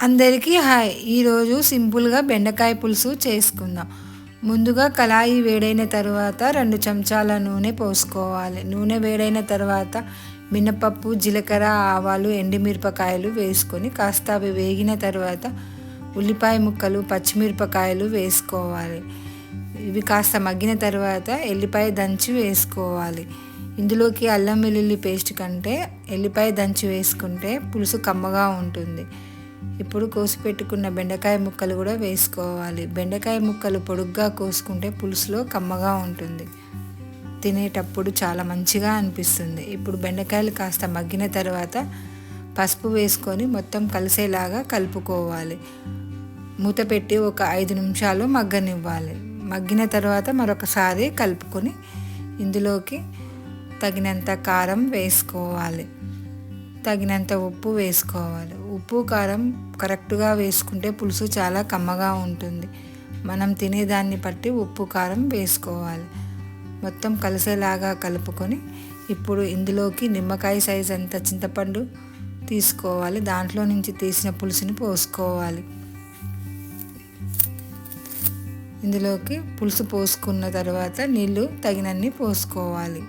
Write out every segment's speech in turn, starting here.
అందరికీ హాయ్. ఈరోజు సింపుల్గా బెండకాయ పులుసు చేసుకుందాం. ముందుగా కళాయి వేడైన తర్వాత రెండు చెంచాల నూనె పోసుకోవాలి. నూనె వేడైన తర్వాత మినపప్పు జీలకర్ర ఆవాలు ఎండుమిరపకాయలు వేసుకొని కాస్త అవి వేగిన తర్వాత ఉల్లిపాయ ముక్కలు పచ్చిమిరపకాయలు వేసుకోవాలి. ఇవి కాస్త మగ్గిన తర్వాత ఎల్లిపాయ దంచి వేసుకోవాలి. ఇందులోకి అల్లం వెల్లుల్లి పేస్ట్ కంటే ఎల్లిపాయ దంచి వేసుకుంటే పులుసు కమ్మగా ఉంటుంది. ఇప్పుడు కోసి పెట్టుకున్న బెండకాయ ముక్కలు కూడా వేసుకోవాలి. బెండకాయ ముక్కలు పొడుగ్గా కోసుకుంటే పులుసులో కమ్మగా ఉంటుంది. తినేటప్పుడు చాలా మంచిగా అనిపిస్తుంది. ఇప్పుడు బెండకాయలు కాస్త మగ్గిన తర్వాత పసుపు వేసుకొని మొత్తం కలిసేలాగా కలుపుకోవాలి. మూత పెట్టి ఒక ఐదు నిమిషాలు మగ్గనివ్వాలి. మగ్గిన తర్వాత మరొకసారి కలుపుకొని ఇందులోకి తగినంత కారం వేసుకోవాలి. తగినంత ఉప్పు వేసుకోవాలి. ఉప్పు కారం కరెక్ట్గా వేసుకుంటే పులుసు చాలా కమ్మగా ఉంటుంది. మనం తినేదాన్ని బట్టి ఉప్పు కారం వేసుకోవాలి. మొత్తం కలిసేలాగా కలుపుకొని ఇప్పుడు ఇందులోకి నిమ్మకాయ సైజ్ అంత చింతపండు తీసుకోవాలి. దాంట్లో నుంచి తీసిన పులుసుని పోసుకోవాలి. ఇందులోకి పులుసు పోసుకున్న తర్వాత నీళ్ళు తగినన్ని పోసుకోవాలి.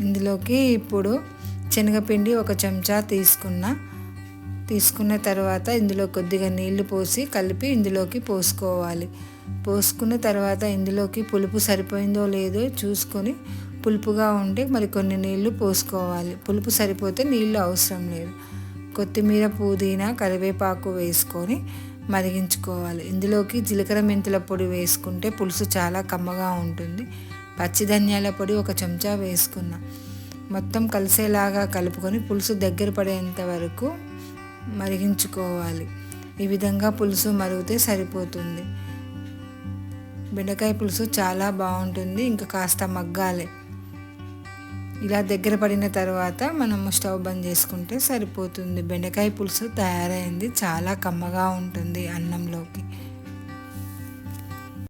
ఇందులోకి ఇప్పుడు శనగపిండి ఒక చెంచా తీసుకున్న తీసుకున్న తర్వాత ఇందులో కొద్దిగా నీళ్ళు పోసి కలిపి ఇందులోకి పోసుకోవాలి. పోసుకున్న తర్వాత ఇందులోకి పులుపు సరిపోయిందో లేదో చూసుకొని పులుపుగా ఉంటే మరి కొన్ని నీళ్ళు పోసుకోవాలి. పులుపు సరిపోతే నీళ్ళు అవసరం లేదు. కొత్తిమీర పుదీనా కరివేపాకు వేసుకొని మరిగించుకోవాలి. ఇందులోకి జీలకర్ర మెంతుల పొడి వేసుకుంటే పులుసు చాలా కమ్మగా ఉంటుంది. పచ్చి ధనియాల పొడి ఒక చెంచా వేసుకున్న. మొత్తం కలిసేలాగా కలుపుకొని పులుసు దగ్గర పడేంత వరకు మరిగించుకోవాలి. ఈ విధంగా పులుసు మరిగితే సరిపోతుంది. బెండకాయ పులుసు చాలా బాగుంటుంది ఇంకా కాస్త మగ్గాలి. ఇలా దగ్గర పడిన తర్వాత మనం స్టవ్ బంద్ చేసుకుంటే సరిపోతుంది. బెండకాయ పులుసు తయారైంది చాలా కమ్మగా ఉంటుంది అన్నంలోకి.